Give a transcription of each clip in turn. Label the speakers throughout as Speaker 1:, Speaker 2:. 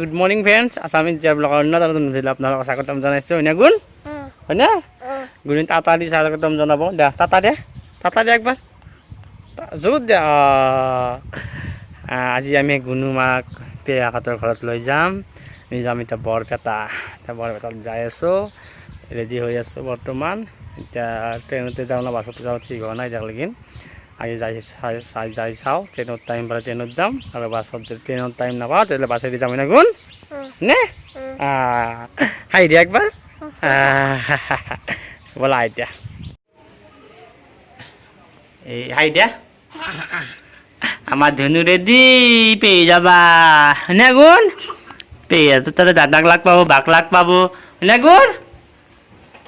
Speaker 1: Good morning friends Assamese জীয়া ব্লগৰ অন্য এটা নতুন ভিডিঅ' আপোনালোকক স্বাগতম জনাইছোঁ, হয়নে গুণ? হয়নে? গুণ টাটা দি স্বাগতম জনাব। দিয়া টাটা দে টাটা দে একবাৰ। দিয়া অঁ। আজি আমি গুণু মাক পেয়াহঁতৰ ঘৰত লৈ যাম। আমি যাম এতিয়া বৰপেটা। এতিয়া বৰপেটাত যাই আছোঁ ৰেডি হৈ আছোঁ বৰ্তমান। এতিয়া ট্ৰেইনতে যাওঁ না বাছতে যাওঁ, ঠিক হোৱা নাই এতিয়ালৈকে আগে যাই চাই যাই চাওঁ ট্ৰেইনত টাইম পালে ট্ৰেইনত যাম আৰু বাছত যদি ট্ৰেইনত টাইম নাপাওঁ তেতিয়াহ'লে বাছেদি যাম না গুণ নে? হাই দিয়া একবাৰ। ব'লা এতিয়া এই হাই দিয়া। আমার ধনু রেডি পেয়ে যাবা। না গুণ পেয়ে তো তাহলে দাদাক লাগ পাবো বাক লাগ পাবো। না গুণ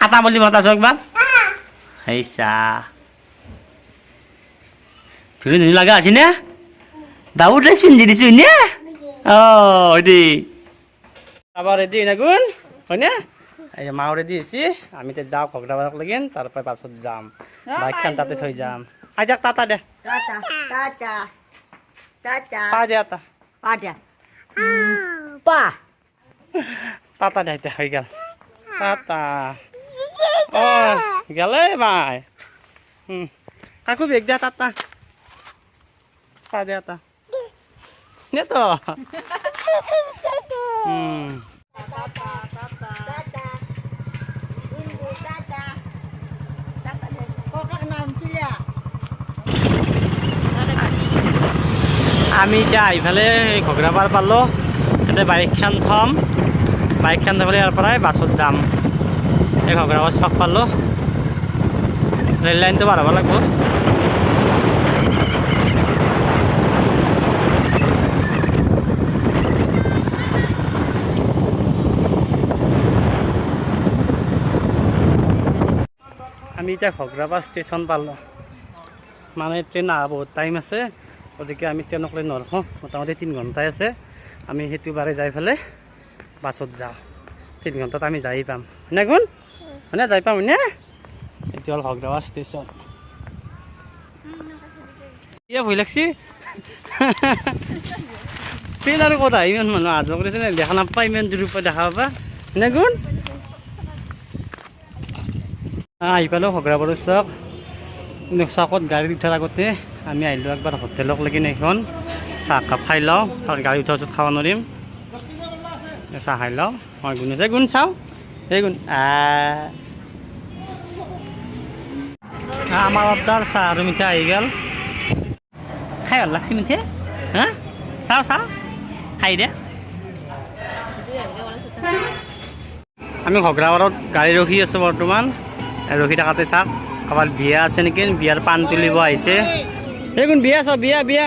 Speaker 1: আটা বলি মতা চোখ বা হেইসা ধুনু ধুনু লাগা আছি না বাবু ড্রেস পিন্ধি দিছো নে অ রেডি আবার রেডি না গুণ হয় না এই যে মাও রেডি আছি আমি তো যাওঁ ঘগৰাবাৰক লাগিন তাৰপৰা পাছত যাম বাইকখন তাতে থৈ যাম আইজাক টাটা দে
Speaker 2: Tata, tata, tata,
Speaker 1: পা দে এটা
Speaker 2: pada. Pa.
Speaker 1: টাটা দে হৈ গ'ল টাটা অ গেলে মাই হুম কাকু বেগ দিয়া টাটা পা দে এটা নে তো হুম
Speaker 2: Tata. Ibu tata. Tata deh. Kok kak nam sila?
Speaker 1: আমি এতিয়া ইফালে ঘগ্ৰাপাৰ পালোঁ এতিয়া বাইকখন থ'ম বাইকখন থৈ পেলাই ইয়াৰ পৰাই বাছত যাম এই ঘগ্ৰাপাৰ চক পালোঁ ৰেল লাইনটো পাৰ হ'ব লাগিব আমি এতিয়া ঘগ্ৰাপাৰ ষ্টেচন পালোঁ। মানে ট্ৰেইন অহা বহুত টাইম আছে, গতিকে আমি ট্ৰেইনক লৈ নৰখোঁ। মোটামুটি তিনি ঘণ্টাই আছে। আমি সেইটো বাৰে যাই পেলাই বাছত যাওঁ। তিনি ঘণ্টাত আমি যাই পাম। হয়নে গুণ? হয়নে যাই পাম, হয়নে? এইটো হ'ল ভগদাৱা ষ্টেচন। ইয়ে ভয় লাগছি। ট্ৰেইন আৰু ক'ত আহি ইমান মানুহ? অহা যোৱা কৰিছে দেখা নাপায় ইমান দূৰৰ পৰা দেখা পাবা। হয়নে গুণ? আহি পালোঁ ভগৰাবাৰী চক চকত গাড়ী উঠাৰ আগতে আমি আহিলোঁ একবাৰ হোটেলক লাগি এইখন, চাহ একাপ খাই লওঁ, কাৰণ গাড়ী উঠাৰ পিছত খাব নোৱাৰিম। চাহ খাই লওঁ, মই গুণ আছে গুণ চাওঁ, এই গুণ আমাৰ অৰ্ডাৰ চাহ আৰু মিঠা আহি গ'ল। খাই ভালো লাগছি মিঠা, হা? চাওঁ চাওঁ খাই দে। আমি ঘগ্ৰাবাৰত গাড়ী ৰখি আছোঁ বৰ্তমান। ৰখি থাকাতে চাওক। কাৰোবাৰ বিয়া আছে নেকি? বিয়াৰ পাণ তুলিব আহিছে। এই বিয়া আছ বিয়া বিয়া।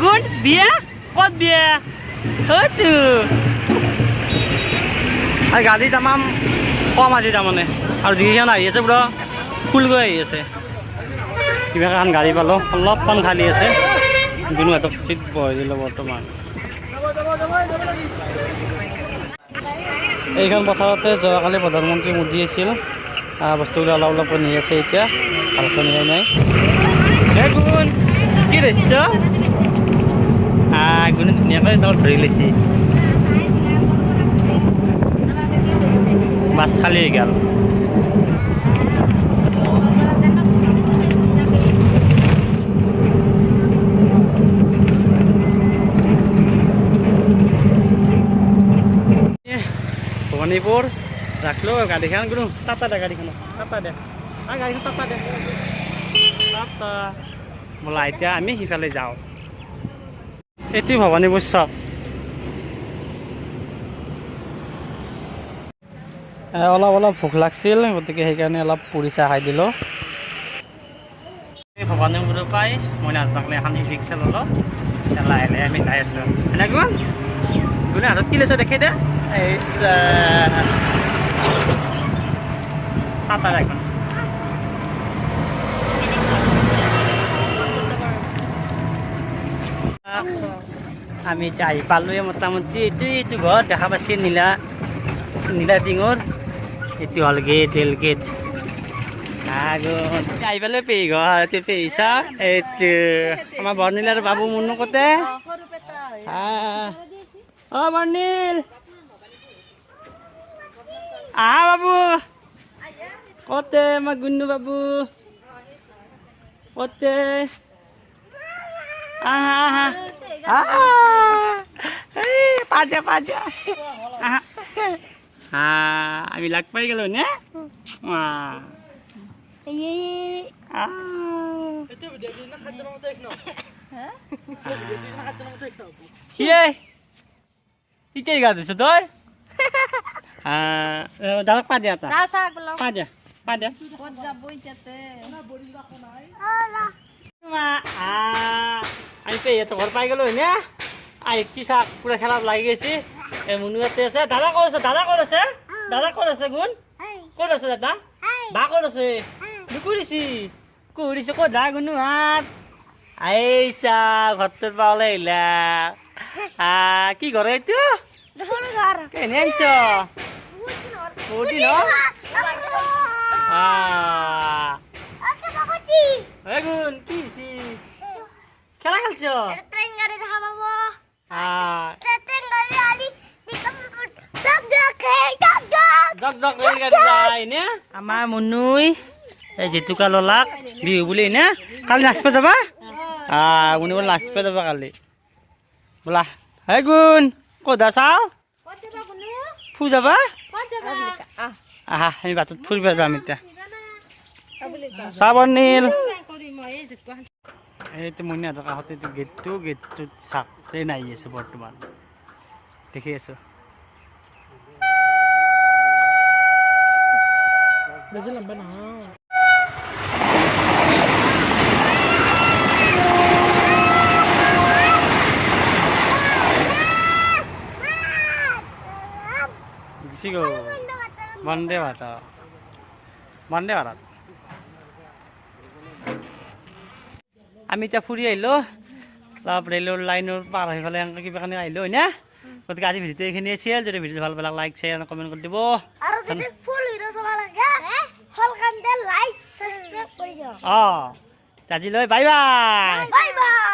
Speaker 1: কি বিয়া ক'ত বিয়া হয়তো আৰু গাড়ী তামাম কম আজি তাৰমানে। আৰু যিকেইখন আহি আছে পুৰা ফুল গৈ আহি আছে। কিবা এখন গাড়ী পালোঁ, অলপমান খালী আছে। গুণ সিহঁতক চিট বহাই দিলোঁ বৰ্তমান। এইখন পথাৰতে যোৱাকালি প্ৰধানমন্ত্ৰী মোদী আছিল। বস্তুবিলাক অলপ অলপকৈ নি আছে এতিয়া, ভালকৈ নিয়াই নাই। কি ৰৈছ আহ গুণে ধুনীয়াকৈ তলত ধৰি লৈছে মাছ খালি হৈ গ'ল ভৱানীপুৰ ৰাখলো গাড়ীখন কোনো টাটা দে গাড়ীখন টাটা দে আহ গাড়ীখন টাটা দে টাটা বোলা এতিয়া আমি সিফালে যাওঁ এইটো ভৱানীপুৰ চক অলপ অলপ ভোক লাগছিল, গতিকে সেইকাৰণে অলপ পুৰি চাহ খাই দিলোঁ। এই ভৱানীপুৰৰ পৰাই মই নাজানো এখন ই ৰিক্সা ল'লোঁ। লাহে লাহে আমি যাই আছোঁ। এনেকুৱা কোনে হাতত কি লৈছে দেখি দে। এই। তাড়াতাড়ি এখন। আমি যাই পালোৱে মোটামুটি এইটো এইটো ঘৰ দেখা পাইছে নীলা নীলা টিঙৰ এইটো হ'ল গেট ৰেল গেট আৰু আহি পেলাই পেহী ঘৰ, এইটো পেহী চা এইটো আমাৰ বৰ্ণিল আৰু বাবু কতে। আহ। অ বৰ্ণিল আহা বাবু। কতে, আমাৰ গুন্নু বাবু। কতে। আহা আহা আহা। পাজা পাজা আহা আহ, আমি লাগ পাই গেলো নে আহ। আহ। ইয়ে ইতিয়াই গা ধুইছ তই আহ, দাদাক পা দিয়া এটা পা দিয়া পা দিয়া মা, আহ, আমি পেহীহঁতৰ ঘৰ পাই গ'লো হয়নে আহি কি চাক পুৰা খেলাত লাগি গৈছে। মুনু ইয়াতে আছে। দাদা ক'ত আছে? দাদা ক'ত আছে? দাদা ক'ত আছে গুণ? ক'ত আছে দাদা? বা নুকুৰিছি কুৰিছে ক'ত যা গুণু হাত? আহিছা ঘৰটোৰ পৰা ওলাই আহিলা আহ, কি ঘৰ এইটো? কেনে আনিছ? আহ, এই গুণ খেলা খেলছ? নে আমাৰ মুনুই এই জেতুকা ললাক বিহু বুলি নে? কালি নাচিব যাবা? আহ মুনু বোলে নাচিব যাবা কালি। বোলা হে গুণ ক'ত চাও ফু যাবা? আহা আমি বাটত ফুৰিব যাম এতিয়া। চাহ বৰ্ণিল এইটো মইনাহঁতৰ কাষতে এইটো গেটটো গেটটোত চাক ট্ৰেইন আহি আছে বৰ্তমান দেখি আছো গুচি গ'ল বন্দে ভাৰত বন্দে ভাৰত আমি এতিয়া ফুৰি আহিলোঁ ৰেলৰ লাইনৰ পাৰ হৈ পেলাই এনেকৈ কিবা কাৰণে আহিলোঁ হয় না গতিকে আজি ভিডিঅ'টো এইখিনি আছিল যদি ভিডিঅ'টো ভালো পালে লাইক শ্বেয়াৰ কমেণ্ট কৰি দিব। অঁ আজিলৈ বাই বাই
Speaker 2: বাই বাই